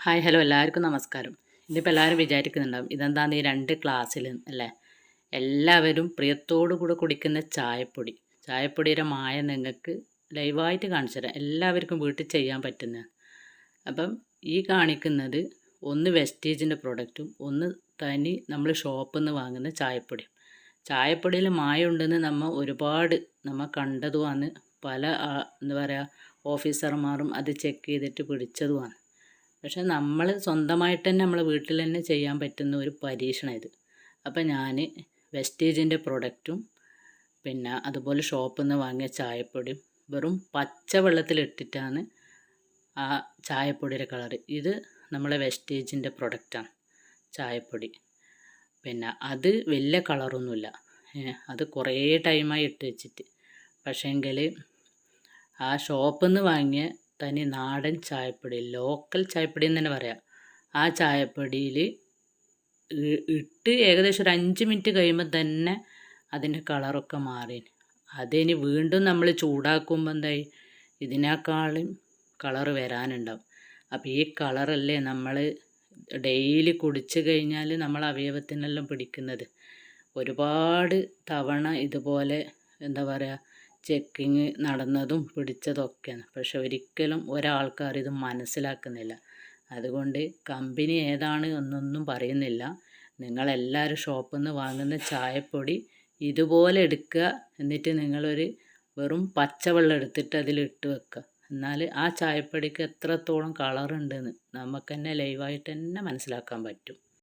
Hi hello എല്ലാവർക്കും നമസ്കാരം. ഇന്നിപ്പോൾ എല്ലാവരും വിചാരിക്കുന്നുണ്ടാവും ഇതെന്താണ് ഈ രണ്ട് ക്ലാസ്സിൽ അല്ലേ? എല്ലാവരും പ്രിയത്തോടു കൂടെ കുടിക്കുന്ന ചായപ്പൊടി. ചായപ്പൊടിയുടെ മായ നിങ്ങൾക്ക് ലൈവായിട്ട് കാണിച്ചു തരാം. എല്ലാവർക്കും വീട്ടിൽ ചെയ്യാൻ പറ്റുന്ന. അപ്പം ഈ കാണിക്കുന്നത് ഒന്ന് വെസ്റ്റേജിന്റെ പ്രൊഡക്റ്റും ഒന്ന് തനി നമ്മൾ ഷോപ്പിൽ നിന്ന് വാങ്ങുന്ന ചായപ്പൊടിയും. ചായപ്പൊടിയിൽ മായ ഉണ്ടെന്ന് നമ്മൾ ഒരുപാട് നമ്മൾ കണ്ടതുമാണ് പല എന്താ പറയുക ഓഫീസർമാരും അത് ചെക്ക് ചെയ്തിട്ട് പിടിച്ചതുമാണ് പക്ഷെ നമ്മൾ സ്വന്തമായിട്ട് തന്നെ നമ്മൾ വീട്ടിൽ തന്നെ ചെയ്യാൻ പറ്റുന്ന ഒരു പരീക്ഷണം ഇത്. അപ്പം ഞാൻ വെസ്റ്റേജിന്റെ പ്രൊഡക്റ്റും പിന്നെ അതുപോലെ ഷോപ്പിൽ നിന്ന് വാങ്ങിയ ചായപ്പൊടിയും വെറും പച്ച വെള്ളത്തിലിട്ടിട്ടാണ് ആ ചായപ്പൊടിയുടെ കളർ ഇത് നമ്മളെ വെസ്റ്റേജിന്റെ പ്രൊഡക്റ്റാണ് ചായപ്പൊടി. പിന്നെ അത് വലിയ കളറൊന്നുമില്ല. അത് കുറേ ടൈമായി ഇട്ട് വെച്ചിട്ട്. പക്ഷേങ്കിൽ ആ ഷോപ്പിൽ നിന്ന് വാങ്ങിയ തനി നാടൻ ചായപ്പൊടി ലോക്കൽ ചായപ്പൊടി എന്ന് തന്നെ പറയാം. ആ ചായപ്പൊടിയിൽ ഇട്ട് ഏകദേശം ഒരു അഞ്ച് മിനിറ്റ് കഴിയുമ്പോൾ തന്നെ അതിന്റെ കളറൊക്കെ മാറി. അതിനി വീണ്ടും നമ്മൾ ചൂടാക്കുമ്പോൾ എന്തായി? ഇതിനേക്കാളും കളറ് വരാനുണ്ടാവും. അപ്പോൾ ഈ കളറല്ലേ നമ്മൾ ഡെയിലി കുടിച്ച് കഴിഞ്ഞാൽ നമ്മൾ അവയവത്തിനെല്ലാം പിടിക്കുന്നത്. ഒരുപാട് തവണ ഇതുപോലെ എന്താ പറയുക ചെക്കിങ് നടന്നതും പിടിച്ചതൊക്കെയാണ്. പക്ഷെ ഒരിക്കലും ഒരാൾക്കാർ ഇത് മനസ്സിലാക്കുന്നില്ല. അതുകൊണ്ട് കമ്പനി ഏതാണ് എന്നൊന്നും പറയുന്നില്ല. നിങ്ങളെല്ലാവരും ഷോപ്പിൽ നിന്ന് വാങ്ങുന്ന ചായപ്പൊടി ഇതുപോലെ എടുക്കുക. എന്നിട്ട് നിങ്ങളൊരു വെറും പച്ചവെള്ളം എടുത്തിട്ട് അതിലിട്ട് വെക്കുക. എന്നാൽ ആ ചായപ്പൊടിക്ക് എത്രത്തോളം കളറുണ്ടെന്ന് നമുക്ക് തന്നെ ലൈവായിട്ട് തന്നെ മനസ്സിലാക്കാൻ പറ്റും.